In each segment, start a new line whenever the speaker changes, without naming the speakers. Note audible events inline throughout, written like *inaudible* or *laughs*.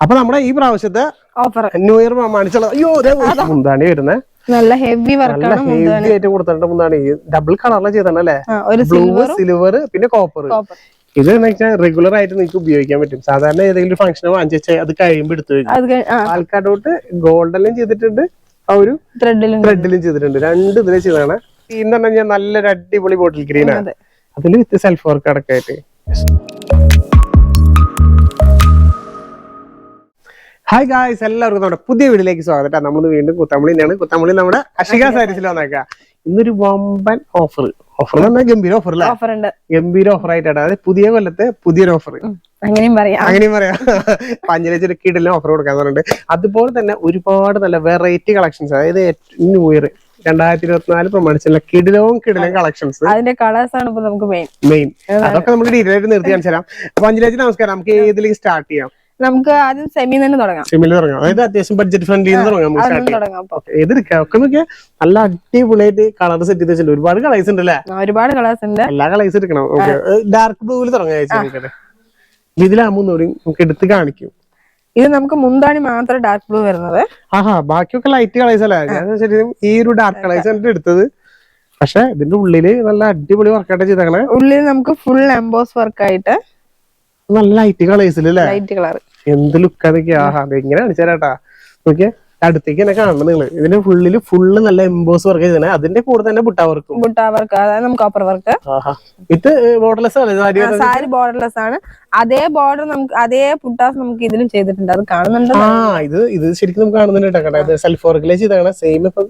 അപ്പൊ നമ്മുടെ ഈ പ്രാവശ്യത്തെ
ഓഫർ
ന്യൂ ഇയർ പ്രമാണിച്ചുള്ള അയ്യോ മുന്താണി വരുന്നേ.
നല്ല ഹെവി
നല്ല
വർക്കാണ്
ഹെവി ആയിട്ട് കൊടുത്തിട്ട് മുന്താണി. ഡബിൾ കളറിലെ ചെയ്തല്ലേ ബ്ലൂ
സിൽവർ
പിന്നെ കോപ്പർ ഇത് എന്ന് വെച്ചാൽ റെഗുലർ ആയിട്ട് നിങ്ങൾക്ക് ഉപയോഗിക്കാൻ പറ്റും. സാധാരണ ഏതെങ്കിലും ഫംഗ്ഷൻ വാങ്ങിച്ച അത് കഴിയുമ്പോൾ എടുത്തു
ആൾക്കാട്ടോട്ട് ഗോൾഡ് എല്ലാം
ആൾക്കാരോട്ട് ഗോൾഡെല്ലാം ചെയ്തിട്ടുണ്ട്. ആ ഒരു
ത്രെഡിലും
ത്രെഡിലും ചെയ്തിട്ടുണ്ട്. രണ്ട് ഇതിലും ചെയ്തതാണ്. ഇന്ന് പറഞ്ഞാൽ നല്ലൊരു അടിപൊളി ബോട്ടിൽ ഗ്രീൻ ആണ്.
അതെ.
അതിൽ വിത്ത് സെൽഫ് വർക്ക് അടക്കമായിട്ട് ഹായ് ഗായ്സ് എല്ലാവർക്കും നമ്മുടെ പുതിയ വീട്ടിലേക്ക് സ്വാഗതം. നമ്മൾ വീണ്ടും കുത്തമ്പളി തന്നെയാണ്. കുത്തമ്പളി നമ്മുടെ അഷിക സാരീസിൽ വന്നേക്കാം. ഇന്നൊരു വമ്പൻ ഓഫർ ഓഫർ ഗംഭീര ഓഫർ
ഓഫർ ഉണ്ട്.
ഗംഭീര ഓഫർ ആയിട്ടാണ്. അതായത് പുതിയ കൊല്ലത്തെ പുതിയൊരു ഓഫർ
അങ്ങനെയും പറയാം.
അങ്ങനെയും പറയാം. പഞ്ചലച്ചൊരു കീഴിലും ഓഫർ കൊടുക്കാൻ പറഞ്ഞിട്ടുണ്ട് അതുപോലെ തന്നെ ഒരുപാട് നല്ല വെറൈറ്റി കളക്ഷൻസ് അതായത് ന്യൂ ഇയർ രണ്ടായിരത്തി ഇരുപത്തിനാല് പ്രമാണിച്ചുള്ള കിടിലവും കിടിലും കളക്ഷൻസ്
അതിന്റെ കളേഴ്സ് ആണ് ഇപ്പൊ നമുക്ക് മെയിൻ
മെയിൻ അതൊക്കെ നമ്മൾ ഡീറ്റെയിൽ ആയിട്ട് നിർത്തി കാണിച്ചു തരാം. അപ്പൊ അഞ്ചിലേജ് നമസ്കാരം. നമുക്ക് ഏതിലേക്ക് സ്റ്റാർട്ട് ചെയ്യാം?
നമുക്ക് ആദ്യം സെമി തന്നെ തുടങ്ങാം.
സെമിയിൽ തുടങ്ങാം. അതായത് അത്യാവശ്യം ബഡ്ജറ്റ് ഫ്രണ്ട്ലി തുടങ്ങാം നമുക്ക് സ്റ്റാർട്ട് ചെയ്യാം. ഏതെടുക്കാം ഒക്കെ നോക്കിയാൽ നല്ല അടിപൊളിയായിട്ട് കളർ സെറ്റ് ചെയ്ത് വെച്ചിട്ടുണ്ട്. ഒരുപാട് കളേഴ്സ് ഉണ്ട് അല്ലേ
ഒരുപാട് കളേഴ്സ് ഉണ്ട്.
എല്ലാ കളേഴ്സ് എടുക്കണം. ഓക്കെ ഡാർക്ക് ബ്ലൂവിൽ തുടങ്ങാം ഇതിലാകുമ്പോൾ നമുക്ക് എടുത്ത് കാണിക്കും.
ഇത് നമുക്ക് മുന്താണി മാത്രം ഡാർക്ക് ബ്ലൂ വരുന്നത്.
ആഹാ ബാക്കിയൊക്കെ ലൈറ്റ് കളേഴ്സ് അല്ലേ? ശരിക്കും ഈ ഒരു ഡാർക്ക് കളേഴ്സ് ആണ് എടുത്തത്. പക്ഷെ ഇതിന്റെ ഉള്ളിൽ നല്ല അടിപൊളി വർക്കായിട്ട് ചെയ്തേക്കണേ.
ഉള്ളിൽ നമുക്ക് ഫുൾ എംബോസ് വർക്ക് ആയിട്ട്
നല്ല ലൈറ്റ് കളേഴ്സിൽ
ലൈറ്റ് കളർ
എന്ത് ലുക്ക് അതൊക്കെ ആഹാ അത് എങ്ങനെ കാണിച്ചാരാട്ടാ ഓക്കെ അടുത്തേക്ക് തന്നെ കാണണം നിങ്ങൾ. ഇതിന്റെ ഫുള്ളിൽ ഫുള്ള് നല്ല എംബോസ് വർക്ക് ചെയ്തേ അതിന്റെ കൂടെ തന്നെ ബുട്ടാ വർക്കും
ബുട്ടാ വർക്ക് അതായത് നമുക്ക് അപ്പർ വർക്ക്
ഇത് ബോർഡർലെസ് ആണ്? സാരി
ബോർഡർലെസ് ആണ്. അതേ ബോർഡർ നമുക്ക് അതേ പുട്ടാസ് നമുക്ക് ഇതിലും ചെയ്തിട്ടുണ്ട്. അത് കാണുന്നുണ്ട്?
ആ ഇത് ഇത് ശരിക്കും നമുക്ക് കാണുന്നുണ്ട് കേട്ടോ. സെൽഫ് വർക്കിലെ ചെയ്താണ് സെയിം ഇപ്പൊ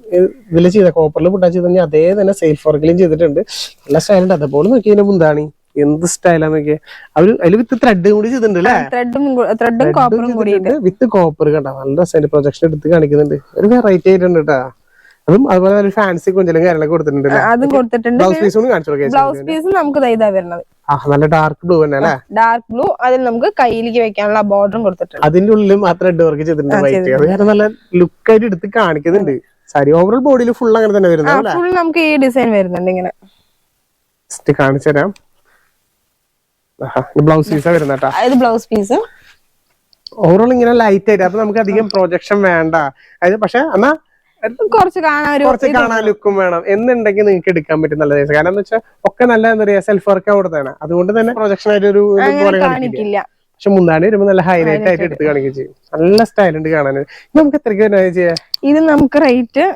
ഇതിലെ ചെയ്ത കോപ്പറിൽ പുട്ടാ ചെയ്ത് അതേ തന്നെ സെൽഫ് വർക്കിലും ചെയ്തിട്ടുണ്ട്. നല്ല സ്റ്റൈലുണ്ട് അതേപോലെ നോക്കി ഇതിന്റെ മുന്താണി. എന്ത് സ്റ്റൈലാ നോക്കിയേ? അവർ അതിൽ വിത്ത് ത്രെഡ് കൂടി ചെയ്തിട്ടുണ്ട് അല്ലേ?
ത്രെഡും ത്രെഡും കോപ്പറും കൂടിയിട്ട്.
വിത്ത് കോപ്പർ കണ്ട നല്ല സെന്റ് പ്രൊജക്ഷൻ എടുത്ത് കാണിക്കുന്നുണ്ട്. ഒരു വെറൈറ്റി ആയിട്ടുണ്ട് കേട്ടാ അതും അതുപോലെ ഒരു ഫാൻസി കൊഞ്ചലും കാര്യങ്ങളൊക്കെ കൊടുത്തിട്ടുണ്ട്
അതും കൊടുത്തിട്ടുണ്ട്.
ബ്ലൗസ് പീസ് കൂടി കാണിച്ചു
ബ്ലൗസ് പീസ് നമുക്ക് ഇതാ വരുന്നത്.
ആ നല്ല ഡാർക്ക് ബ്ലൂ തന്നെ അല്ലേ
ഡാർക്ക് ബ്ലൂ അതിൽ നമുക്ക് കയ്യിലേക്ക് വെക്കാനുള്ള ബോർഡറും കൊടുത്തിട്ടുണ്ട്.
അതിന്റെ ഉള്ളിലും ആ ത്രെഡ് വർക്ക് ചെയ്തിട്ടുണ്ട് വൈറ്റ് അത് കാരണം നല്ല ലുക്ക് ആയിട്ട് എടുത്ത് കാണിക്കുന്നുണ്ട്. സാരി ഓവറോൾ ബോഡിയിൽ ഫുൾ അങ്ങനെ തന്നെ വരുന്നത്
ഫുൾ നമുക്ക് ഈ ഡിസൈൻ വരുന്നുണ്ട് ഇങ്ങനെ.
കാണിച്ചു തരാം ബ്ലൗസ് പീസാ വരുന്ന കേട്ടാ
ഇത് ബ്ലൗസ് പീസ്.
ഓവറോൾ ഇങ്ങനെ ലൈറ്റ് ആയിട്ട് അപ്പൊ നമുക്ക് അധികം പ്രൊജക്ഷൻ വേണ്ട. അതായത് പക്ഷെ എന്നാ
കുറച്ച് കാണാൻ
കുറച്ച് കാണാൻ ലുക്കും വേണം. എന്നുണ്ടെങ്കിൽ നിങ്ങൾക്ക് എടുക്കാൻ പറ്റും നല്ല ദിവസം കാരണം എന്ന് വെച്ചാൽ ഒക്കെ നല്ല എന്താ പറയാ സെൽഫ് വർക്ക് കൊടുത്താണ് അതുകൊണ്ട് തന്നെ പ്രൊജക്ഷൻ ആയിട്ട് ഒരു പോലെ കാണിക്കില്ല. പക്ഷെ മുന്താണി വരുമ്പോ നല്ല ഹൈലൈറ്റ് ആയിട്ട് എടുത്ത് കാണിക്കുകയും ചെയ്യും. നല്ല സ്റ്റൈലുണ്ട് കാണാൻ. നമുക്ക് എത്രയ്ക്ക് ചെയ്യാ?
ഇത് നമുക്ക് റേറ്റ്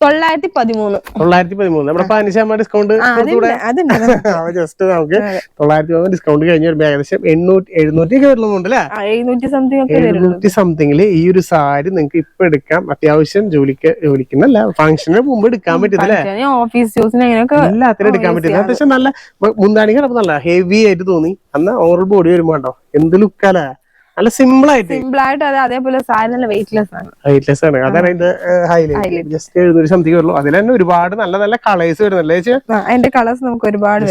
തൊള്ളായിരത്തി പതിമൂന്ന്
തൊള്ളായിരത്തി പതിമൂന്ന് നമ്മുടെ പതിനഞ്ച് ശതമാനം ഡിസ്കൗണ്ട്
ആ, അതുണ്ട് അതുണ്ട്
ജസ്റ്റ് നമുക്ക് തൊള്ളായിരത്തി പതിമൂന്ന് ഡിസ്കൗണ്ട് കഴിഞ്ഞ് ഏകദേശം എണ്ണൂറ്റി എഴുന്നൂറ്റി ഒക്കെ വരുന്നുണ്ട്
എഴുന്നൂറ്റി സംതിങ്
എഴുന്നൂറ്റി സംതിങ്ങിൽ ഈ ഒരു സാരി നിങ്ങൾക്ക് ഇപ്പൊ എടുക്കാം. അത്യാവശ്യം ജോലിക്ക് ജോലിക്കുന്നല്ല ഫംഗ്ഷന് മുമ്പ് എടുക്കാൻ പറ്റത്തില്ലേ
ഓഫീസ് യൂസിന് അങ്ങനെയൊക്കെ
എല്ലാത്തിനും എടുക്കാൻ പറ്റുന്നത് അത്യാവശ്യം നല്ല മുന്താണി കണ്ടപ്പോ നല്ല ഹെവി ആയിട്ട് തോന്നി. അന്ന് ഓവർ ബോഡി വരുമ്പോ കണ്ടോ? എന്ത് ലുക്കല്ലേ നല്ല സിമ്പിൾ ആയിട്ട്.
സിമ്പിൾ ആയിട്ട് അത് അതേപോലെ സാരി നല്ല വെയിറ്റ്ലെസ് ആണ്.
വെയിറ്റ്ലെസ് ആണ്. അതാണ് ഇത് ഹൈലൈറ്റ് ജസ്റ്റ് എഴുന്നൂറ് സംതിങ് വരുള്ളൂ. അതിൽ തന്നെ ഒരുപാട് നല്ല നല്ല കളേഴ്സ് വരുന്നല്ലേ ചേച്ചി?
അതിന്റെ കളേഴ്സ് നമുക്ക് ഒരുപാട്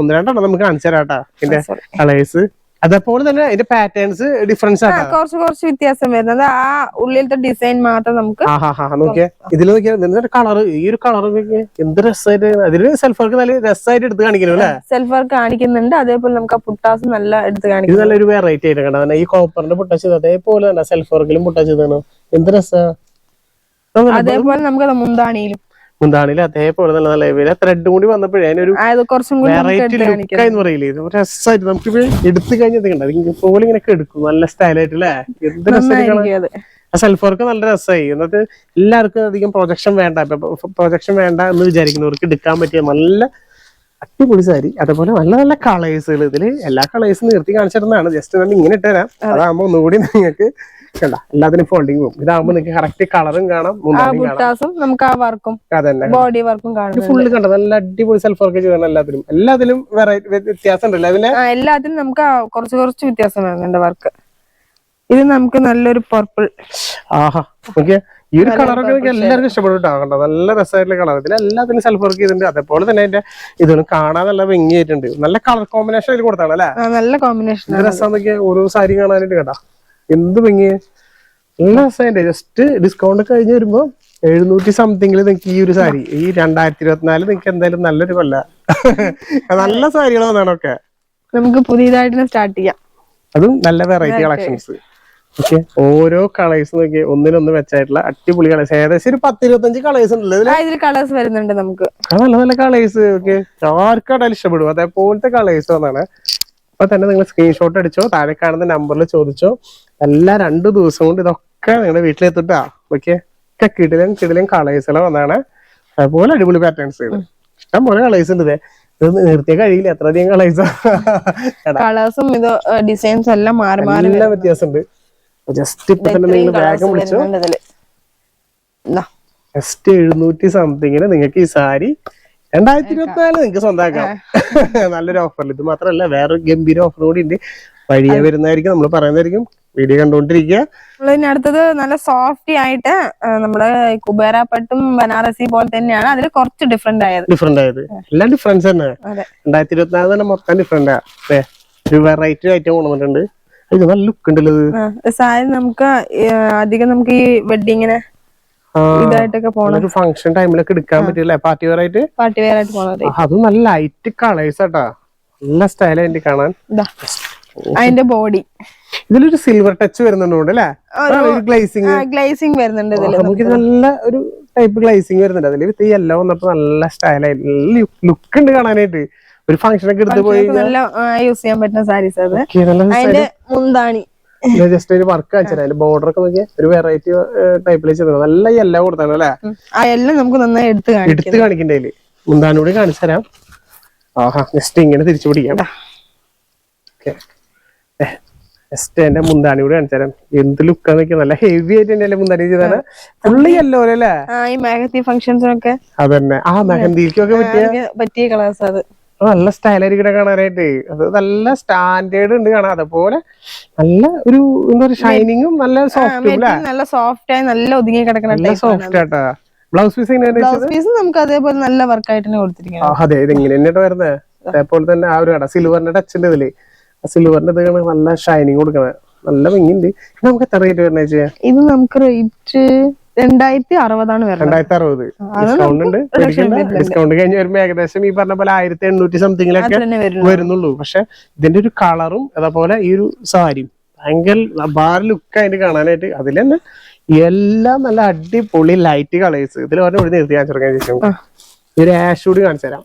ഒന്ന് രണ്ടെണ്ണം നമുക്ക് കാണിച്ചു തരാട്ടാ ഇതിന്റെ കളേഴ്സ് അതേപോലെ തന്നെ അതിന്റെ പാറ്റേൺസ് ഡിഫറൻസ് ആണ്
കുറച്ച് കുറച്ച് വ്യത്യാസം വരുന്നത് ആ ഉള്ളിലത്തെ ഡിസൈൻ മാത്രം നമുക്ക്
നോക്കിയേ. ഇതിൽ നോക്കിയാൽ കളർ ഈ ഒരു കളർ എന്ത് രസമായിട്ട് അതിൽ സെൽഫ് വർക്ക് നല്ല രസമായിട്ട് എടുത്ത് കാണിക്കുന്നു അല്ലേ?
സെൽഫ് വർക്ക് കാണിക്കുന്നുണ്ട്. അതേപോലെ നമുക്ക് ആ പുട്ടാസ് നല്ല എടുത്ത്
ഇത്
കാണിക്കുന്നു
നല്ലൊരു വെറൈറ്റി ആയിട്ട് കണ്ടത് ഈ കോപ്പറിന്റെ പുട്ടാസ് അതേപോലെ തന്നെ സെൽഫ് വർക്കിലും പുട്ടാസ് എന്ത് രസാ?
അതേപോലെ നമുക്ക് മുന്താണിയിലും
മുന്താണിയിൽ അതേപോലെ നല്ല നല്ല ത്രെഡ് കൂടി വന്നപ്പോഴേ അതിനൊരു വെറൈറ്റി
ലുക്ക്
എന്ന് പറയില്ലേ ഇത് രസമായിട്ട് നമുക്ക് എടുത്തു കഴിഞ്ഞത് കണ്ട? പോലെ ഇങ്ങനെ എടുക്കും നല്ല സ്റ്റൈലായിട്ട് അല്ലേ എന്ത് രസമായിട്ട്
നന്നായിരിക്കും
ആ സെൽഫ് വർക്ക് നല്ല രസമായി. എന്നിട്ട് എല്ലാവർക്കും അധികം പ്രൊജക്ഷൻ വേണ്ട. പ്രൊജക്ഷൻ വേണ്ട എന്ന് വിചാരിക്കുന്നവർക്ക് എടുക്കാൻ പറ്റിയ നല്ല അടിപൊളി സാരി അതേപോലെ നല്ല നല്ല കളേഴ്സുകൾ ഇതിൽ എല്ലാ കളേഴ്സും നിർത്തി കാണിച്ചിരുന്നതാണ്. ജസ്റ്റ് ഞാൻ ഇങ്ങനെ ഇട്ടുതരാം അതാകുമ്പോ ഒന്നുകൂടി നിങ്ങൾക്ക് കണ്ട. എല്ലാത്തിനും ഫോണ്ടിങ് പോകും. ഇതാകുമ്പോ നിങ്ങൾക്ക് കറക്റ്റ് കളറും കാണാം
നമുക്ക് ആ വർക്കും
അതന്നെ
ബോഡി വർക്കും കാണാം
ഫുള്ള് കണ്ട നല്ല അടിപൊളി സെൽഫ് വർക്ക് ചെയ്താണ് എല്ലാത്തിലും എല്ലാത്തിലും വെറൈറ്റി വ്യത്യാസം ഉണ്ടല്ലോ
എല്ലാത്തിലും നമുക്ക് കുറച്ച് കുറച്ച് വ്യത്യാസം വരുന്നുണ്ട് വർക്ക് ഇത് നമുക്ക് നല്ലൊരു പർപ്പിൾ
ആഹാ. ഓക്കെ ഈ ഒരു കളറൊക്കെ എനിക്ക് എല്ലാവർക്കും ഇഷ്ടപ്പെടും കേട്ടോ. നല്ല രസമായിട്ടുള്ള കളർ ഇതിൽ എല്ലാത്തിനും സെൽഫ് വർക്ക് ചെയ്തിട്ടുണ്ട്. അതേപോലെ തന്നെ അതിന്റെ ഇതൊന്നും കാണാൻ നല്ല ഭംഗിയായിട്ടുണ്ട്. നല്ല കളർ കോമ്പിനേഷൻ അതിൽ കൊടുത്താണ് അല്ലേ
നല്ല കോമ്പിനേഷൻ
രസം ഓരോ സാരി കാണാനായിട്ട് കേട്ടാ. എന്ത് ഭംഗി നല്ല രസമായിട്ട് ജസ്റ്റ് ഡിസ്കൗണ്ട് കഴിഞ്ഞ് വരുമ്പോ എഴുന്നൂറ്റി സംതിങ്ങിൽ നിങ്ങൾക്ക് ഈ ഒരു സാരി. ഈ രണ്ടായിരത്തി ഇരുപത്തിനാല് നിങ്ങൾക്ക് എന്തായാലും നല്ലൊരു കൊല്ല. നല്ല സാരികൾ വന്നാണ് ഒക്കെ
നമുക്ക് പുതിയതായിട്ട് സ്റ്റാർട്ട് ചെയ്യാം.
അതും നല്ല വെറൈറ്റി കളക്ഷൻസ്. ഓക്കെ. ഓരോ കളേഴ്സ് നോക്കി ഒന്നിനൊന്ന് വെച്ചായിട്ടുള്ള അടിപൊളി കളേഴ്സ് ഏകദേശം ഒരു പത്ത് ഇരുപത്തഞ്ച് കളേഴ്സ് ഉണ്ടല്ലോ
ഇതിൽ കളേഴ്സ് വരുന്നുണ്ട് നമുക്ക്.
നല്ല നല്ല കളേഴ്സ് ഓക്കെ. ആർക്കാട്ടാലും ഇഷ്ടപ്പെടും. അതേപോലത്തെ കളേഴ്സ് വന്നാണ്. അപ്പൊ തന്നെ നിങ്ങൾ സ്ക്രീൻഷോട്ട് അടിച്ചോ താഴെ കാണുന്ന നമ്പറിൽ ചോദിച്ചോ. എല്ലാ രണ്ടു ദിവസം കൊണ്ട് ഇതൊക്കെ നിങ്ങളുടെ വീട്ടിലെത്തിട്ടാ. ഓക്കെ? ഒക്കെ കിടിലും കിടിലും കളേഴ്സുകൾ വന്നാണ്. അതുപോലെ അടിപൊളി പാറ്റേൺസ് ഇഷ്ടം പോലെ കളേഴ്സ് ഉണ്ട് ദേ. ഇത് നിർത്തിയ കഴിയില്ല എത്രയധികം കളേഴ്സ്
കളേഴ്സും ഇത് ഡിസൈൻസ് എല്ലാം മാറി മാറി
നല്ല വ്യത്യാസമുണ്ട്. ജസ്റ്റ് ഇപ്പൊ തന്നെ നിങ്ങൾ വേഗം വിളിച്ചോ
ഇതാ.
ജസ്റ്റ് എഴുന്നൂറ്റി സംതിങ്ങിന് നിങ്ങൾക്ക് ഈ സാരി രണ്ടായിരത്തി ഇരുപത്തിനാല് നിങ്ങൾക്ക് സ്വന്തമാക്കാം നല്ലൊരു ഓഫറിൽ ഇത് മാത്രല്ല വേറെ ഗംഭീര ഓഫർ കൂടി ഉണ്ട്. വഴിയെ വരുന്നതായിരിക്കും നമ്മൾ പറയുന്നതായിരിക്കും. വീഡിയോ കണ്ടുകൊണ്ടിരിക്കുക.
അടുത്തത് നല്ല സോഫ്റ്റി ആയിട്ട് നമ്മൾ നമ്മുടെ കുബേര പട്ടും ബനാറസി പോലെ തന്നെയാണ്. അതിൽ കുറച്ച് ഡിഫറെന്റ് ആയത്.
ഡിഫറെന്റ് ആയത്. എല്ലാം ഡിഫറൻസ് തന്നെ. രണ്ടായിരത്തി ഇരുപത്തിനാല് തന്നെ മൊത്തം ഡിഫറെന്റ് ഒരു വെറൈറ്റി ഐറ്റം കൊണ്ടുവന്നിട്ടുണ്ട് ഇത് നല്ല ലുക്ക് ഉണ്ടല്ലോ
സാരി നമുക്ക് അധികം നമുക്ക് ഈ വെഡിങ്ങിന് ഇതായിട്ടൊക്കെ
ഒരു ഫംഗ്ഷൻ ടൈമിലൊക്കെ എടുക്കാൻ പറ്റില്ല? പാർട്ടി വെയർ ആയിട്ട്?
പാർട്ടി വെയർ ആയിട്ട്
പോകണം അത് നല്ല ലൈറ്റ് കളേഴ്സ് ആട്ടാ നല്ല സ്റ്റൈൽ അതിന്റെ കാണാൻ.
അതിന്റെ ബോഡി
ഇതിലൊരു സിൽവർ ടച്ച് വരുന്നുണ്ട് അല്ലേ? ഗ്ലേസിങ്
ഗ്ലേസിങ് വരുന്നുണ്ട്
നമുക്ക് നല്ല ഒരു ടൈപ്പ് ഗ്ലേസിങ് വരുന്നുണ്ട്. അതിൽ വിത്ത് യെല്ലോ വന്നപ്പോ നല്ല സ്റ്റൈലായി ലുക്ക് ഉണ്ട് കാണാനായിട്ട്. ഒരു ഫംഗ്ഷൻ ഒക്കെ എടുത്ത് പോയി
നല്ല യൂസ് ചെയ്യാൻ പറ്റുന്ന സാരീസ് അത്. അതിന്റെ മുന്താണി.
ജസ്റ്റ് ഒരു വർക്ക് കാണിച്ചാൽ അതിന്റെ ബോർഡർ ഒക്കെ നോക്കിയാൽ ഒരു വെറൈറ്റി ടൈപ്പിൽ ചെയ്തത് നല്ല എല്ലാം കൊടുത്താണ് അല്ലേ?
എല്ലാം നമുക്ക് നന്നായി എടുത്ത്
എടുത്ത് കാണിക്കണ്ടേ മുന്താനൂടി കാണിച്ചു തരാം. ആഹാ ജസ്റ്റ് ഇങ്ങനെ തിരിച്ചു പിടിക്കാം ജസ്റ്റ് എന്റെ മുന്താണി കൂടി കാണിച്ചു എന്ത് ലുക്കാ നോക്കിയാൽ നല്ല ഹെവി ആയിട്ട് തന്നെ മുന്താണി ചെയ്താണ് ഫുള്ള് യെല്ലോ അല്ലേ
ഈ ഫംഗ്ഷൻസിനൊക്കെ
അതന്നെ. ആ മെഹന്തിക്കൊക്കെ പറ്റിയ
പറ്റിയ കളേഴ്സ് അത്.
നല്ല സ്റ്റൈലായിരിക്കും കാണാനായിട്ട്. അത് നല്ല സ്റ്റാൻഡേർഡ് ഉണ്ട് കാണാൻ. അതുപോലെ നല്ല ഒരു എന്താ പറയുക ഷൈനിങ്ങും നല്ല സോഫ്റ്റും
നല്ല സോഫ്റ്റ് ആയി നല്ല ഒതുങ്ങി കിടക്കണ
നല്ല സോഫ്റ്റ് ആട്ടാ. ബ്ലൗസ് പീസ്
ബ്ലൗസ് പീസ് നമുക്ക് അതേപോലെ നല്ല വർക്ക് ആയിട്ട് തന്നെ കൊടുത്തിരിക്കുന്നത്
അതെ ഇത് തന്നെയാട്ടോ വരുന്നത് അതേപോലെ തന്നെ ആ ഒരു കട സിൽവറിന്റെ ടച്ച് ഉണ്ട് ഇതിൽ. സിൽവറിന്റെ ഇത് നല്ല ഷൈനിങ് കൊടുക്കണേ. നല്ല ഭംഗിയുണ്ട്. ഇത് നമുക്ക് എത്ര റേറ്റ് വരണേ
ഇത് നമുക്ക് റേറ്റ് രണ്ടായിരത്തി അറുപതാണ്
രണ്ടായിരത്തി അറുപത് ഡിസ്കൗണ്ട് ഉണ്ട് ഡിസ്കൗണ്ട് കഴിഞ്ഞ് വരുമ്പോ ഏകദേശം ഈ പറഞ്ഞ പോലെ ആയിരത്തി എണ്ണൂറ്റി സംതിങ്ങിലൊക്കെ വരുന്നുള്ളൂ. പക്ഷെ ഇതിന്റെ ഒരു കളറും അതേപോലെ ഈ ഒരു സാരിയും ഭയങ്കര ബാർ ലുക്ക് ആയിട്ട് കാണാനായിട്ട് അതിൽ തന്നെ എല്ലാം നല്ല അടിപൊളി ലൈറ്റ് കളേഴ്സ് ഇതിൽ പറഞ്ഞ ഒരു നിർത്തി കാണിച്ചു ശേഷം. ഈ ഒരു ആഷ് കൂടി കാണിച്ചു തരാം.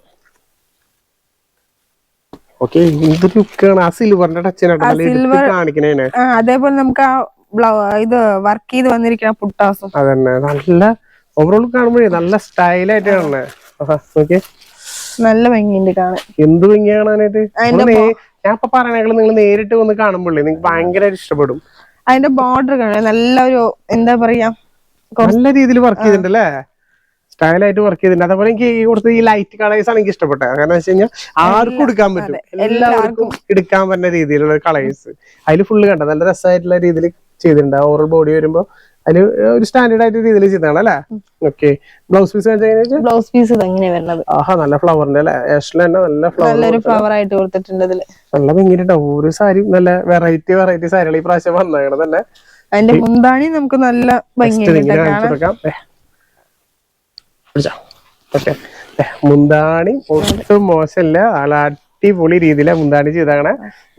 ഓക്കെ ലുക്ക് ലുക്കാണ് ആ സിൽവറിന്റെ ടച്ചിനെ
കാണിക്കണേ അതേപോലെ നമുക്ക് ആ ഇത് വർക്ക് ചെയ്ത് വന്നിരിക്കുന്ന പുട്ടാസും.
അതന്നെ നല്ല ഓവറോൾ കാണുമ്പോഴേ നല്ല സ്റ്റൈലായിട്ട് കാണണേ. ഓക്കെ
നല്ല ഭംഗിയുണ്ട് കാണാൻ.
എന്ത് ഭംഗി കാണാനായിട്ട്? ഞാൻ ഇപ്പൊ പറയണേക്കൾ നിങ്ങൾ നേരിട്ട് വന്ന് കാണുമ്പോഴേ നിങ്ങൾക്ക് ഭയങ്കരമായിട്ട് ഇഷ്ടപ്പെടും.
അതിന്റെ ബോർഡർ കാണാൻ നല്ല ഒരു എന്താ പറയാ
നല്ല രീതിയിൽ വർക്ക് ചെയ്തിട്ടുണ്ട് അല്ലേ സ്റ്റൈലായിട്ട് വർക്ക് ചെയ്തിട്ടുണ്ട്. അതേപോലെ എനിക്ക് കൊടുത്ത ഈ ലൈറ്റ് കളേഴ്സ് ആണ് എനിക്ക് ഇഷ്ടപ്പെട്ടത്. കാരണം വെച്ച് കഴിഞ്ഞാൽ ആർക്കും എടുക്കാൻ പറ്റും. എല്ലാവർക്കും എടുക്കാൻ പറ്റുന്ന രീതിയിലുള്ള കളേഴ്സ് അതിൽ ഫുള്ള് കണ്ട? നല്ല രസമായിട്ടുള്ള രീതിയിൽ ചെയ്തിട്ടുണ്ട് ഓവർ ബോഡി വരുമ്പോ അതിൽ ഒരു സ്റ്റാൻഡേർഡ് ആയിട്ട് രീതിയിൽ ചെയ്തതാണ് അല്ലേ? Okay blouse piece
blouse piece ഇത് എങ്ങനെ വരുന്നത്.
ആഹാ നല്ല ഫ്ലവറിന്റെ അല്ലേ? ഏഷനിൽ തന്നെ നല്ല ഫ്ലവർ
നല്ലൊരു ഫ്ലവർ ആയിട്ട് കൊടുത്തിട്ടുണ്ട് ഇതിൽ.
നല്ല ഭംഗിയിട്ടോ ഒരു സാരി നല്ല വെറൈറ്റി വെറൈറ്റി സാരികൾ ഈ പ്രാവശ്യം വന്നതാണ് തന്നെ
അതിന്റെ മുന്താണി നമുക്ക് നല്ല.
ദേ, മുന്താണി ഒട്ടും മോശമില്ല നല്ല അടിപൊളി രീതിയിലെ മുന്താണി ചെയ്താണ്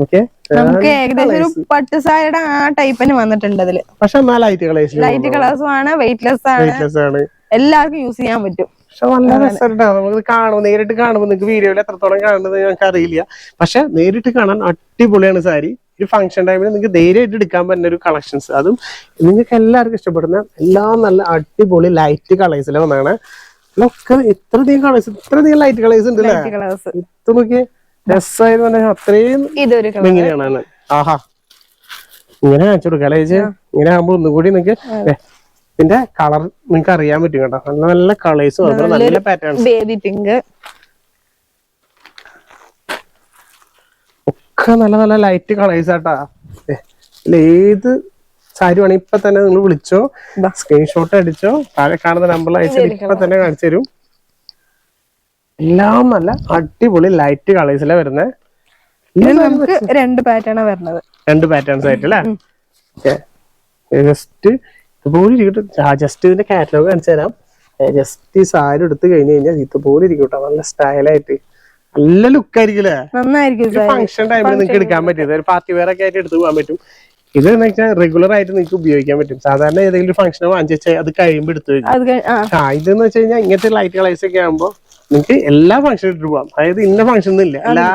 ഓക്കെ
നമുക്ക് ഏകദേശം ഒരു പട്ട് സാരിയുടെ ആ ടൈപ്പിന് വന്നിട്ടുണ്ട് അതിൽ.
പക്ഷെ എന്നാ ലൈറ്റ് കളേഴ്സ്
ലൈറ്റ് കളേഴ്സും ആണ് വെയിറ്റ്ലെസ് ആണ്.
വെയിറ്റ്ലെസ് ആണ്.
എല്ലാവർക്കും യൂസ് ചെയ്യാൻ പറ്റും.
പക്ഷെ നല്ല രസമുണ്ടോ നമുക്ക് കാണുമ്പോൾ നേരിട്ട് കാണുമ്പോൾ നിങ്ങൾക്ക് വീഡിയോയിൽ എത്രത്തോളം കാണുന്നത് ഞങ്ങൾക്ക് അറിയില്ല. പക്ഷെ നേരിട്ട് കാണാൻ അടിപൊളിയാണ് സാരി. ഒരു ഫംഗ്ഷൻ ടൈമിൽ നിങ്ങൾക്ക് ധൈര്യമായിട്ട് എടുക്കാൻ പറ്റുന്ന ഒരു കളക്ഷൻസ് അതും നിങ്ങൾക്ക് എല്ലാവർക്കും ഇഷ്ടപ്പെടുന്ന എല്ലാ നല്ല അടിപൊളി ലൈറ്റ് കളേഴ്സിലെ ഒന്നാണ് ഒക്കെ ഇത്രയധികം കളേഴ്സ് ഇത്രയധികം ലൈറ്റ് കളേഴ്സ് ഉണ്ട് അല്ലേ
ലൈറ്റ് കളേഴ്സ്
ഇത് നോക്കിയേ. രസമായിരുന്നു പറഞ്ഞാൽ അത്രയും
ഇതൊരു കളർ
ഇങ്ങനെ കാണാൻ ആഹാ. ഇങ്ങനെ കാണിച്ചു കൊടുക്കാം. അല്ലേ ചേച്ചി? ഇങ്ങനെ ആകുമ്പോ ഒന്നുകൂടി നിങ്ങൾക്ക് ഇതിന്റെ കളർ നിങ്ങൾക്ക് അറിയാൻ പറ്റും കേട്ടോ. നല്ല നല്ല കളേഴ്സും നല്ല പാറ്റേൺസ്
ബേബി പിങ്ക്
ഒക്കെ നല്ല നല്ല ലൈറ്റ് കളേഴ്സ് ആട്ടാ. ഏത് സാരി വേണം ഇപ്പൊ തന്നെ നിങ്ങൾ വിളിച്ചോ. സ്ക്രീൻഷോട്ട് അടിച്ചോ. താഴെ കാണുന്ന നമ്പറിൽ അയച്ചു ഇപ്പൊ തന്നെ കാണിച്ചു തരും. എല്ലാം നല്ല അടിപൊളി ലൈറ്റ് കളേഴ്സിലാ വരുന്നത്
നമുക്ക് രണ്ട് പാറ്റേണാ വരുന്നത്.
രണ്ട് പാറ്റേൺസ് ആയിട്ട് അല്ലേ ജസ്റ്റ് ഇതുപോലെ ഇരിക്കട്ടെ. ജസ്റ്റ് ഇതിന്റെ കാറ്റലോഗ് കാണിച്ചു തരാം. ജസ്റ്റ് ഈ സാരി എടുത്ത് കഴിഞ്ഞു കഴിഞ്ഞാൽ ഇതുപോലെ ഇരിക്കട്ടെ. കേട്ടോ നല്ല സ്റ്റൈലായിട്ട് നല്ല ലുക്ക് ആയിരിക്കില്ലേ
നന്നായിരിക്കും സാരി.
ഫംഗ്ഷൻ ടൈമിൽ നിങ്ങൾക്ക് എടുക്കാൻ പറ്റിയത് ഒരു പാർട്ടി വെയർ ഒക്കെ ആയിട്ട് എടുത്തു പോകാൻ പറ്റും. ഇത് എന്ന് വെച്ചാൽ റെഗുലർ ആയിട്ട് നിങ്ങൾക്ക് ഉപയോഗിക്കാൻ പറ്റും. സാധാരണ ഏതെങ്കിലും ഫംഗ്ഷൻ വാങ്ങിച്ചു വെച്ചാൽ അത് കഴിയുമ്പോൾ എടുത്തു വെക്കും.
ആ.
ഇത് ഇതെന്ന് വെച്ച് കഴിഞ്ഞാൽ ഇങ്ങനത്തെ ലൈറ്റ് കളേഴ്സ് ഒക്കെ ആകുമ്പോൾ നിങ്ങൾക്ക് എല്ലാ ഫംഗ്ഷനും ഇട്ട് പോകാം അതായത് ഇന്ന ഫംഗ്ഷൻ ഒന്നും എല്ലാ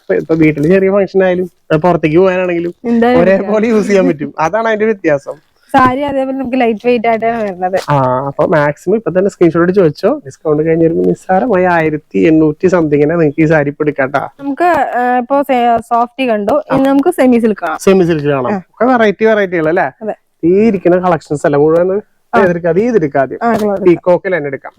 ഇപ്പൊ- ഇപ്പൊ വീട്ടിൽ ചെറിയ ഫംഗ്ഷൻ ആയാലും പുറത്തേക്ക് പോകാനാണെങ്കിലും ഒരേപോലെ യൂസ് ചെയ്യാൻ പറ്റും. അതാണ് അതിന്റെ വ്യത്യാസം.
സാരി അതേപോലെ നമുക്ക് ലൈറ്റ് വെയിറ്റ് ആയിട്ടാണ് വരുന്നത്.
ആ അപ്പൊ മാക്സിമം ഇപ്പൊ തന്നെ സ്ക്രീൻഷോട്ട് ചോദിച്ചോ? ഡിസ്കൗണ്ട് കഴിഞ്ഞ് വരുമ്പോൾ നിസ്സാരമായി ആയിരത്തി എണ്ണൂറ്റി സംതിങ്ങിനെ നിങ്ങൾക്ക് ഈ സാരി എടുക്കാട്ടാ.
നമുക്ക് ഇപ്പൊ സോഫ്റ്റി കണ്ടു. ഇനി നമുക്ക് സെമി സിൽക്ക് കാണാം.
സെമി സിൽക്ക് കാണാം ഒക്കെ വെറൈറ്റി വെറൈറ്റികൾ അല്ലേ?
അതെ.
ഈ ഇരിക്കുന്ന കളക്ഷൻസ് അല്ല മുഴുവൻ? ഏതെടുക്കാം? ആദ്യം? പീക്കോക്കിൽ തന്നെ എടുക്കാം.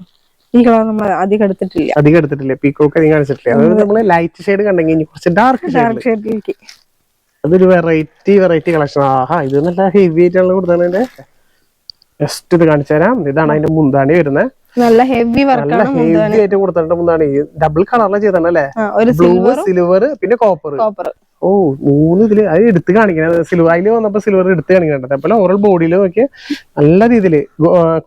ഈ കളർ നമ്മൾ അധികം എടുത്തിട്ടില്ല.
അധികം എടുത്തിട്ടില്ല. പീക്കോക്ക് അധികം കാണിച്ചിട്ടില്ല. അതായത് നമ്മൾ ലൈറ്റ് ഷെയ്ഡ് കണ്ടെങ്കിൽ കുറച്ച് ഡാർക്ക്
ഷെയ്ഡിലേക്ക്
അതൊരു വെറൈറ്റി വെറൈറ്റി കളക്ഷൻ ആഹാ ഇത് നല്ല ഹെവി ആയിട്ടുള്ള കൊടുത്താണ് അതിന്റെ ജസ്റ്റ് ഇത് കാണിച്ചു തരാം. ഇതാണ് അതിന്റെ മുന്താണി വരുന്നത്
നല്ല ഹെവി
നല്ല ഹെവി ആയിട്ട് കൊടുത്തിട്ടുണ്ട് മുന്താണി. ഡബിൾ
കളറിലാണ് ചെയ്തല്ലേ
ബ്ലൂ
സിൽവർ
സിൽവർ പിന്നെ കോപ്പർ
കോപ്പർ
ഓ മൂന്ന് ഇതിൽ അത് എടുത്ത് കാണിക്കണം. സിൽവർ അതിൽ വന്നപ്പോ സിൽവർ എടുത്ത് കാണിക്കണം അതേപോലെ ഓവറോൾ ബോഡിയിൽ നോക്കിയ നല്ല രീതിയിൽ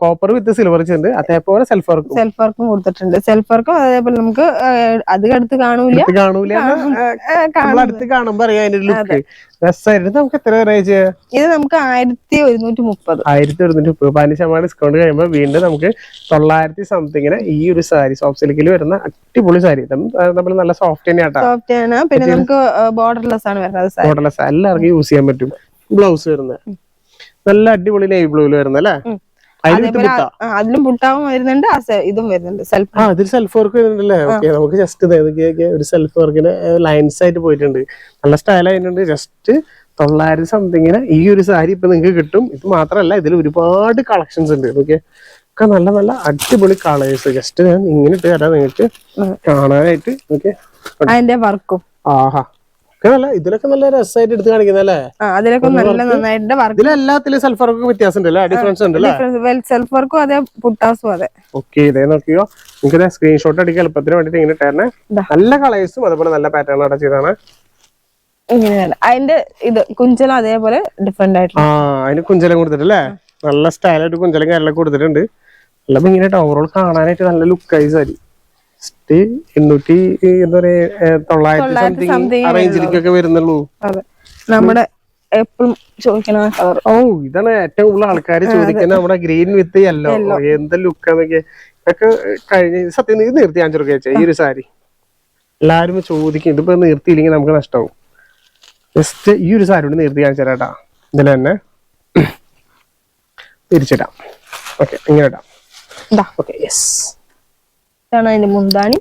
കോപ്പർ വിത്ത് സിൽവർ ചെയ്തിട്ടുണ്ട് അതേപോലെ സെൽഫ് വർക്കും
സെൽഫ് വർക്കും കൊടുത്തിട്ടുണ്ട്. സെൽഫ് വർക്കും അതേപോലെ നമുക്ക് അത് അധികം അടുത്ത് കാണൂല.
എടുത്ത് കാണൂല എന്ന്,
ആ,
ആ,
കാണും.
നമ്മൾ അടുത്ത് കാണുമ്പോ അറിയാം അതിന്റെ ലുക്ക് രസമായിട്ട് നമുക്ക് എത്ര റേഞ്ച്
ഇത് നമുക്ക് ആയിരത്തി ഒരുന്നൂറ്റി മുപ്പത്
ആയിരത്തി ഒരുന്നൂറ്റി മുപ്പത് പതിനഞ്ച് ശതമാനം ഡിസ്കൗണ്ട് കഴിയുമ്പോൾ വീണ്ടും നമുക്ക് തൊള്ളായിരത്തി സംതിങ്ങിന് ഈ ഒരു സാരി സോഫ്റ്റ് സിൽക്കിൽ വരുന്ന അടിപൊളി സാരി നമ്മൾ നല്ല സോഫ്റ്റ് തന്നെയാട്ടോ.
സോഫ്റ്റ് ആണ്. പിന്നെ നമുക്ക് ബോർഡർലെസ് ആണ് വരുന്നത്
ബോർഡർലെസ് എല്ലാവർക്കും യൂസ് ചെയ്യാൻ പറ്റും. ബ്ലൗസ് വരുന്നത്. നല്ല അടിപൊളി നെയ് ബ്ലൂവിൽ വരുന്നത് അല്ലേ?
അതേപോലെ അതിലും പുട്ടാവും വരുന്നുണ്ട് ഇതും വരുന്നുണ്ട് സെൽഫ്
ആ അതിൽ സെൽഫ് വർക്ക് വരുന്നുണ്ടല്ലേ? ഓക്കെ നമുക്ക് ജസ്റ്റ് ഒരു സെൽഫ് വർക്കിന് ലൈൻസ് ആയിട്ട് പോയിട്ടുണ്ട്. നല്ല സ്റ്റൈൽ ആയിട്ടുണ്ട്. ജസ്റ്റ് തൊള്ളായിരം സംതിങ്ങിന് ഈ ഒരു സാരി ഇപ്പൊ നിങ്ങൾക്ക് കിട്ടും. ഇത് മാത്രമല്ല ഇതിൽ ഒരുപാട് കളക്ഷൻസ് ഉണ്ട്. ഓക്കെ ഒക്കെ നല്ല നല്ല അടിപൊളി കളേഴ്സ് ജസ്റ്റ് ഞാൻ ഇങ്ങനെ ഇട്ട് തരാം നിങ്ങൾക്ക് കാണാനായിട്ട്. ഓക്കെ
അതിന്റെ വർക്കും
ആഹാ. നല്ല ഇതിലൊക്കെ നല്ല രസമായിട്ട് എടുത്ത് കാണിക്കുന്നല്ലേ
അതിലൊക്കെ നല്ല നന്നായിട്ട് വർക്ക്
ഇതിലെല്ലാത്തിലും സെൽഫ് വർക്ക് വ്യത്യാസം ഉണ്ടല്ലേ? ഡിഫറൻസ് ഉണ്ടല്ലേ
സെൽഫ് വർക്കും അതെ പുട്ടാസും അതെ.
ഓക്കെ ഇതേ നോക്കിയോ നിങ്ങൾക്ക് സ്ക്രീൻഷോട്ട് അടിക്കാൻ എളുപ്പത്തിന് വേണ്ടിട്ട് ഇങ്ങനെ ഇട്ടേരണേ. നല്ല കളേഴ്സും അതുപോലെ നല്ല പാറ്റേൺ അവിടെ ചെയ്താണ്
ഇങ്ങനെയാണ്. അതിന്റെ ഇത് കുഞ്ചല അതേപോലെ ഡിഫറെന്റ് ആയിട്ടുള്ള
ആ അതിന് കുഞ്ചലം കൊടുത്തിട്ടല്ലേ? നല്ല സ്റ്റൈലായിട്ട് കുഞ്ചലം കാര്യങ്ങളൊക്കെ കൊടുത്തിട്ടുണ്ട്. നല്ല ഇങ്ങനെ ഓവറോൾ കാണാനായിട്ട് നല്ല ലുക്കായി സാരി. ജസ്റ്റ് എണ്ണൂറ്റി എന്താ പറയാ തൊള്ളായിരത്തി സംതിങ് റേഞ്ചിലേക്കൊക്കെ വരുന്നുള്ളൂ.
അതെ. നമ്മുടെ എപ്പോഴും ചോദിക്കണ കളർ.
ഓ ഇതാണ് ഏറ്റവും കൂടുതൽ ആൾക്കാർ ചോദിക്കുന്നത് നമ്മുടെ ഗ്രീൻ വിത്ത് യെല്ലോ എന്ത് ലുക്ക് ഇതൊക്കെ കഴിഞ്ഞ സത്യം ഇത് നിർത്തി അഞ്ചു റുപ്യ ഈ ഒരു സാരി. എല്ലാരും ചോദിക്കും ഇതിപ്പോ നിർത്തിയില്ലെങ്കിൽ നമുക്ക് നഷ്ടമാവും ജസ്റ്റ് ഈ ഒരു സാരി കൂടി നിർത്തി കാണിച്ചു തരാട്ടാ. ഇതിൽ തന്നെ. തിരിച്ചിടാം. ഓക്കെ ഇങ്ങനെ ഇടാം. ഓക്കെ യെസ്
ഇതാണ് അതിന്റെ മുന്താണി.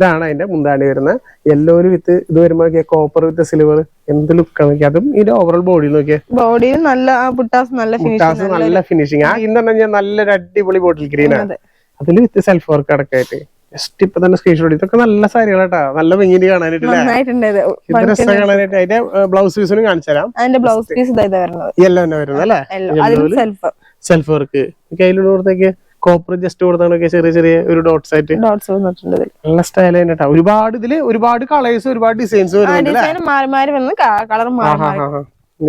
ഇതാണ് അതിന്റെ മുന്താണി വരുന്നത്. യെല്ലോ വിത്ത് ഇത് വരുമ്പോ കോപ്പർ വിത്ത് സിൽവർ എന്ത് ലുക്കാണ് അതും ഇതിന്റെ ഓവറോൾ ബോഡി നോക്കിയാൽ
ബോഡിയിൽ നല്ല പുട്ടാസ് നല്ല ഫിനിഷിംഗ്
നല്ല ഫിനിഷിങ് ആ ഇന്ന് പറഞ്ഞാൽ നല്ലൊരു അടിപൊളി ബോട്ടിൽ ഗ്രീൻ ആണ്.
അതെ.
അതിൽ വിത്ത് സെൽഫ് വർക്ക് അടക്കമായിട്ട് ജസ്റ്റ് ഇപ്പൊ തന്നെ സ്ക്രീൻഷോട്ട് ഇതൊക്കെ നല്ല സാരികളാട്ടാ. നല്ല ഭംഗിയിൽ കാണാനായിട്ട് രസം അതിന്റെ ബ്ലൗസ് പീസിനും കാണിച്ചു തരാം.
അതിന്റെ ബ്ലൗസ് പീസ്
യെല്ലോ തന്നെ വരുന്നത് അല്ലേ?
എല്ലോ സെൽഫ്
വർക്ക് കയ്യിലുള്ളടത്തേക്ക് കോപ്പർ ജസ്റ്റ് കൊടുത്താണ് ചെറിയ ചെറിയ ഒരു ഡോട്ട്സ് ആയിട്ട്.
ഡോട്ട്സ് വന്നിട്ടുണ്ട്
നല്ല സ്റ്റൈൽ ആയിട്ടാ ഒരുപാട് ഇതിൽ ഒരുപാട് കളേഴ്സ് ഒരുപാട് ഡിസൈൻസ് വരുന്നുണ്ട്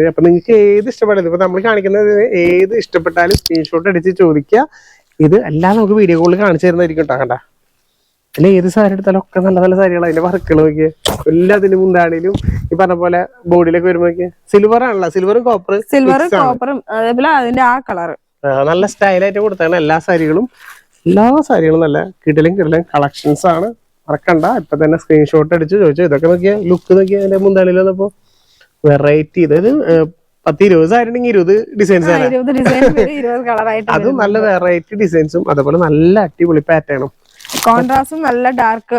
അപ്പൊ നിങ്ങൾക്ക് ഏത് ഇഷ്ടപ്പെട്ടത്? ഇപ്പൊ നമ്മൾ കാണിക്കുന്നത് ഏത് ഇഷ്ടപ്പെട്ടാലും സ്ക്രീൻഷോട്ട് അടിച്ച് ചോദിക്കുക. ഇത് എല്ലാം നമുക്ക് വീഡിയോ കോളിൽ കാണിച്ചു തരുന്നതായിരിക്കും കേട്ടോ കണ്ട. അല്ലെ ഏത് സാരി എടുത്താലും ഒക്കെ നല്ല നല്ല സാരികളാണ് അതിന്റെ വർക്കുകൾ നോക്കിയേ. എല്ലാത്തിനും മുന്താണേലും ഈ പറഞ്ഞ പോലെ ബോഡിയിലൊക്കെ വരുമ്പോ സിൽവർ ആണല്ലോ. സിൽവറും കോപ്പറും
സിൽവറും കോപ്പറും അതേപോലെ അതിന്റെ ആ കളർ
നല്ല സ്റ്റൈലായിട്ട് കൊടുത്താണ് എല്ലാ സാരികളും. എല്ലാ സാരികളും നല്ല കിടലും കിടലും കളക്ഷൻസ് ആണ്. മറക്കണ്ട. ഇപ്പൊ തന്നെ സ്ക്രീൻഷോട്ട് അടിച്ച് ചോദിച്ചു. ഇതൊക്കെ നോക്കിയാൽ ലുക്ക് നോക്കിയാൽ അതിന്റെ മുന്താണിയിൽ വന്നപ്പോ വെറൈറ്റി അതായത് പത്ത് ഇരുപത് സാരി ഉണ്ടെങ്കിൽ ഇരുപത് ഡിസൈൻസ് *laughs* ആണ്. അതും നല്ല വെറൈറ്റി ഡിസൈൻസും അതുപോലെ നല്ല അടിപൊളി പാറ്റേണും
കോൺട്രാസ്റ്റും നല്ല ഡാർക്ക്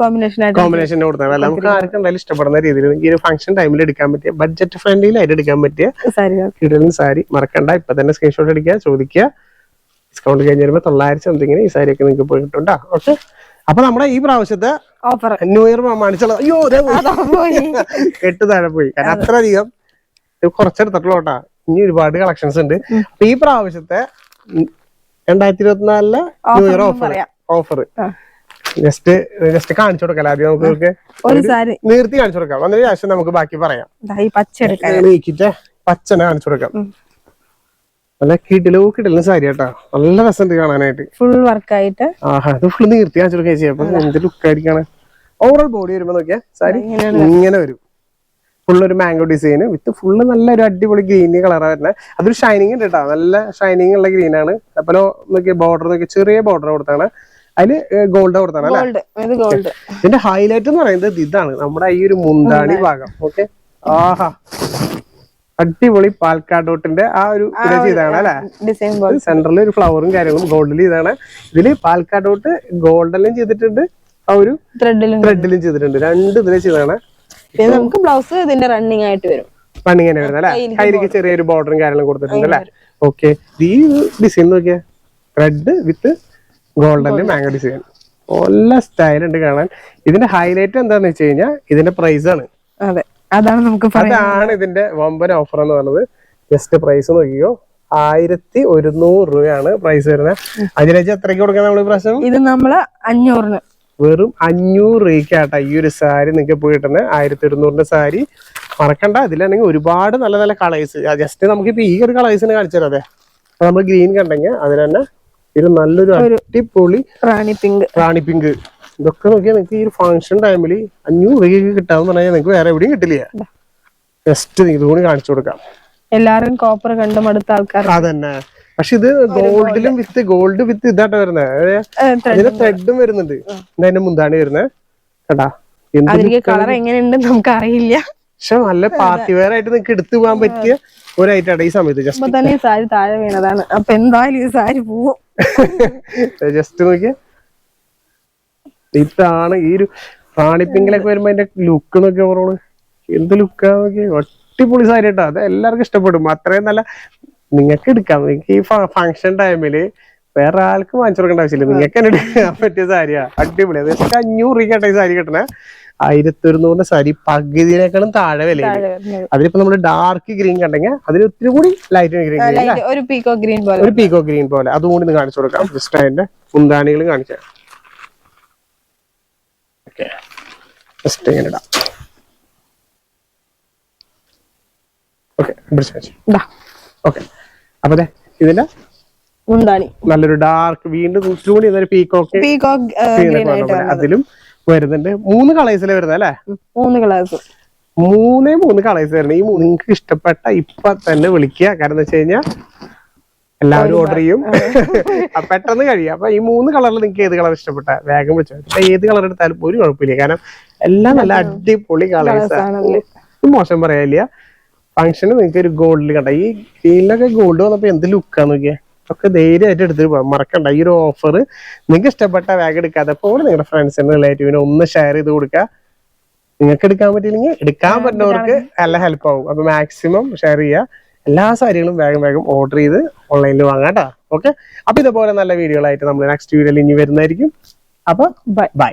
കോമ്പിനേഷൻ ആയിട്ട്
കോമ്പിനേഷൻ കൊടുത്തത് അല്ല നമുക്ക് ആർക്കും എന്തായാലും ഇഷ്ടപ്പെടുന്ന രീതിയിൽ ഈ ഒരു ഫംഗ്ഷൻ ടൈമിൽ എടുക്കാൻ പറ്റിയ ബഡ്ജറ്റ് ഫ്രണ്ട്ലി ആയിട്ട് എടുക്കാൻ പറ്റിയ
സാരികൾ
കിടലും സാരി. മറക്കണ്ട ഇപ്പൊ തന്നെ സ്ക്രീൻഷോട്ട് അടിക്കുക ചോദിക്കുക. ഡിസ്കൗണ്ട് കഴിഞ്ഞ് വരുമ്പോൾ തൊള്ളായിരത്തി സംതിങ്ങിന് ഈ സാരി ഒക്കെ നിങ്ങൾക്ക് പോയി കിട്ടും ഓക്കെ അപ്പൊ നമ്മുടെ ഈ പ്രാവശ്യത്തെ
ഓഫർ
ന്യൂ ഇയർ പ്രമാണിച്ചുള്ള അയ്യോ. എട്ട് താഴെ പോയി. കാരണം അത്രയധികം കുറച്ചെടുത്തിട്ടുള്ളൂ കേട്ടാ ഇനി ഒരുപാട് കളക്ഷൻസ് ഉണ്ട്. അപ്പൊ ഈ പ്രാവശ്യത്തെ രണ്ടായിരത്തി ഇരുപത്തിനാലിലെ new year offer offer. Just just കാണിച്ചു കൊടുക്കാം ആദ്യം നമുക്ക് നിർത്തി കാണിച്ചു കൊടുക്കാം. അതിന് ശേഷം നമുക്ക് ബാക്കി പറയാം. നീക്കിട്ട് പച്ചനെ കാണിച്ചു കൊടുക്കാം. നല്ല കിടിലോ കിടലിന് സാരി കേട്ടോ നല്ല രസമുണ്ട് കാണാനായിട്ട്.
ഫുൾ വർക്കായിട്ട്
ആഹാ ഇത് ഫുള്ള് നീർത്തി കാണിച്ചു കൊടുക്കുക അപ്പൊ എന്ത് ലുക്കായിരിക്കാണ് ഓവറോൾ ബോഡി വരുമ്പോ നോക്കിയാ സാരി ഇങ്ങനെ വരും. ഫുൾ ഒരു മാംഗോ ഡിസൈൻ വിത്ത് ഫുള്ള് നല്ല ഒരു അടിപൊളി ഗ്രീൻ കളറാണ് വരുന്നത് അതൊരു ഷൈനിങ് ഉണ്ട് കേട്ടോ നല്ല ഷൈനിങ് ഉള്ള ഗ്രീനാണ് അതുപോലെ നോക്കിയ ബോർഡർ നോക്കിയ ചെറിയ ബോർഡർ കൊടുത്താണ്. അതിൽ ഗോൾഡ് കൊടുത്താണ് അല്ലെ? ഇതിന്റെ ഹൈലൈറ്റ് എന്ന് പറയുന്നത് ഇതാണ്. നമ്മുടെ ഈ ഒരു മുന്താണി ഭാഗം. ഓക്കെ ആഹാ. അടിപൊളി പാൽക്കാടോട്ടിന്റെ ആ ഒരു ഇത് ചെയ്താണ് അല്ലെ? സെന്ററിൽ ഒരു ഫ്ലവറും കാര്യങ്ങളും ഗോൾഡിൽ ചെയ്താണ് ഇതിൽ പാൽക്കാടോട്ട് ഗോൾഡെല്ലാം ചെയ്തിട്ടുണ്ട്. ആ ഒരു
ത്രെഡിലും
ത്രെഡിലും ചെയ്തിട്ടുണ്ട്. രണ്ട് ഇതിലും ചെയ്താണ്
പിന്നെ നമുക്ക് ബ്ലൗസ് ഇതിന്റെ റണ്ണിങ് ആയിട്ട് വരും.
റണ്ണിങ് തന്നെ വരുന്നത് അല്ലെ? കയ്യിലേക്ക് ചെറിയൊരു ബോർഡറും കാര്യങ്ങളും കൊടുത്തിട്ടുണ്ട് അല്ലെ? ഓക്കെ ഈ ഡിസൈൻ നോക്കിയാ. റെഡ് വിത്ത് ഗോൾഡനിൽ മാംഗോ ഡിസൈൻ നല്ല സ്റ്റൈൽ ഉണ്ട് കാണാൻ. ഇതിന്റെ ഹൈലൈറ്റ് എന്താന്ന് വെച്ച് കഴിഞ്ഞാൽ ഇതിന്റെ പ്രൈസ് ആണ്.
അതെ അതാണ് നമുക്ക്
അതാണ് ഇതിന്റെ വമ്പൻ ഓഫർ എന്ന് പറയുന്നത് ജസ്റ്റ് പ്രൈസ് നോക്കിയോ ആയിരത്തി ഒരുന്നൂറ് രൂപയാണ് പ്രൈസ് വരുന്നത്. അതിനെച്ച് എത്രയ്ക്ക് കൊടുക്കാൻ നമ്മൾ പ്രശ്നം
ഇത് നമ്മൾ അഞ്ഞൂറിന്.
വെറും അഞ്ഞൂറ് രൂപയ്ക്കാട്ടാ ഈ ഒരു സാരി നിങ്ങൾക്ക് പോയി കിട്ടുന്നത് ആയിരത്തി ഒരുന്നൂറിന്റെ സാരി മറക്കണ്ട ഇതിലാണെങ്കിൽ ഒരുപാട് നല്ല നല്ല കളേഴ്സ് ജസ്റ്റ് നമുക്ക് നമുക്കിപ്പോ ഈ ഒരു കളേഴ്സിന് കാണിച്ചു തരാം അതെ. നമ്മൾ ഗ്രീൻ കണ്ടെങ്കിൽ അതിൽ തന്നെ ഇത് നല്ലൊരു അടിപൊളി
റാണി പിങ്ക്.
റാണി പിങ്ക്. ഇതൊക്കെ നോക്കിയാൽ നിങ്ങൾക്ക് ഈ ഒരു ഫംഗ്ഷൻ ടൈമിൽ അഞ്ഞൂറ് രൂപയ്ക്ക് കിട്ടാന്ന് പറഞ്ഞാൽ നിങ്ങൾക്ക് വേറെ എവിടെയും കിട്ടില്ല. ജസ്റ്റ് ഇതുകൂടി കാണിച്ചു കൊടുക്കാം.
എല്ലാരും കോപ്പർ കണ്ടും മടുത്ത ആൾക്കാർ
അതന്നെ. പക്ഷെ ഇത് ഗോൾഡിലും വിത്ത് ഗോൾഡ് വിത്ത് ഇതായിട്ട് വരുന്നത് അതിന്റെ ത്രെഡും വരുന്നുണ്ട്. ഇതിന്റെ മുന്താണി വരുന്നത് കേട്ടാ
കളർ എങ്ങനെയുണ്ടെന്ന് നമുക്ക് അറിയില്ല
പക്ഷെ നല്ല പാർട്ടി വെയർ ആയിട്ട് നിങ്ങൾക്ക് എടുത്തു പോകാൻ പറ്റിയ ഒരു ഐറ്റാണ് ഈ സമയത്ത് ജസ്റ്റ്
തന്നെ ഈ സാരി താഴെ വീണതാണ്. അപ്പൊ എന്തായാലും ഈ സാരി പോവും. *laughs*
ജസ്റ്റ് നോക്കിയ. ഇതാണ് ഈ ഒരു റാണിപ്പിങ്കിലൊക്കെ വരുമ്പോ അതിന്റെ ലുക്ക് നോക്കിയ പറഞ്ഞു എന്ത് ലുക്കാ നോക്കി അടിപൊളി സാരി കേട്ടോ. അത് എല്ലാവർക്കും ഇഷ്ടപ്പെടും. അത്രയും നല്ല നിങ്ങൾക്ക് എടുക്കാം. നിങ്ങൾക്ക് ഈ ഫങ്ഷൻ ടൈമിൽ വേറെ ആൾക്ക് വാങ്ങിച്ചു കൊടുക്കേണ്ട ആവശ്യമില്ല. നിങ്ങൾക്ക് തന്നെ എടുക്കാൻ പറ്റിയ സാരിയാ. അടിപൊളി. അത് അഞ്ഞൂറ് രൂപ ഈ സാരി കിട്ടണേ. ആയിരത്തി ഒരുന്നൂറിന്റെ സാരി പകുതിനേക്കാളും താഴെ
വില
അതിലിപ്പോ നമ്മൾ ഡാർക്ക് ഗ്രീൻ കണ്ടെങ്കിൽ അതിൽ ഒത്തിരി കൂടി ലൈറ്റ് ഗ്രീൻ
ഒരു പീക്കോ ഗ്രീൻ പോലെ.
ഒരു പീക്കോ ഗ്രീൻ പോലെ. അതും കൂടി ഒന്ന് കാണിച്ചു കൊടുക്കാം. ജസ്റ്റ് അതിന്റെ മുന്താണികൾ കാണിക്കാം ഓക്കെ ജസ്റ്റ് ഇങ്ങനെ ഇടാം. ഓക്കെ
ഇതാ
ഓക്കെ അപ്പൊ ദേ ഇതിന്റെ നല്ലൊരു ഡാർക്ക് വീണ്ടും കൂടി അതിലും വരുന്നുണ്ട്. മൂന്ന് കളേഴ്സിൽ വരുന്നത് അല്ലേ?
മൂന്ന് കളേഴ്സ്
മൂന്നേ മൂന്ന് കളേഴ്സ് വരുന്നത് ഈ നിങ്ങൾക്ക് ഇഷ്ടപ്പെട്ട ഇപ്പൊ തന്നെ വിളിക്കുക. കാരണം എന്താ വെച്ച് കഴിഞ്ഞാൽ എല്ലാവരും ഓർഡർ ചെയ്യും. പെട്ടെന്ന് കഴിയും. അപ്പൊ ഈ മൂന്ന് കളറിൽ നിങ്ങൾക്ക് ഏത് കളർ ഇഷ്ടപ്പെട്ട? വേഗം വിളിച്ചോ ഏത് കളർ എടുത്താലും ഒരു കുഴപ്പമില്ല. കാരണം എല്ലാം നല്ല അടിപൊളി കളേഴ്സ് മോശം പറയാനില്ല. ഫങ്ഷന് നിങ്ങൾക്ക് ഒരു ഗോൾഡിൽ കണ്ട. ഈ ഗ്രീനിലൊക്കെ ഗോൾഡ് വന്നപ്പോ എന്ത് ലുക്കാന്ന് നോക്കിയാ? ഒക്കെ ധൈര്യമായിട്ട് എടുത്തിട്ട് പോകാം മറക്കണ്ട. ഈ ഒരു ഓഫർ നിങ്ങൾക്ക് ഇഷ്ടപ്പെട്ട ബാഗ് എടുക്കാതെ പോലെ നിങ്ങളുടെ ഫ്രണ്ട്സിന് റിലേറ്റീവിന് ഒന്ന് ഷെയർ ചെയ്ത് കൊടുക്കുക നിങ്ങൾക്ക് എടുക്കാൻ പറ്റിയില്ലെങ്കിൽ എടുക്കാൻ പറ്റുന്നവർക്ക് നല്ല ഹെൽപ്പ് ആവും. അപ്പൊ മാക്സിമം ഷെയർ ചെയ്യുക എല്ലാ സാരികളും വേഗം വേഗം ഓർഡർ ചെയ്ത് ഓൺലൈനിൽ വാങ്ങാം കേട്ടോ ഓക്കെ അപ്പൊ ഇതുപോലെ നല്ല വീഡിയോകളായിട്ട് നമ്മൾ നെക്സ്റ്റ് വീഡിയോയിൽ ഇനി വരുന്നതായിരിക്കും. അപ്പൊ
ബൈ
ബൈ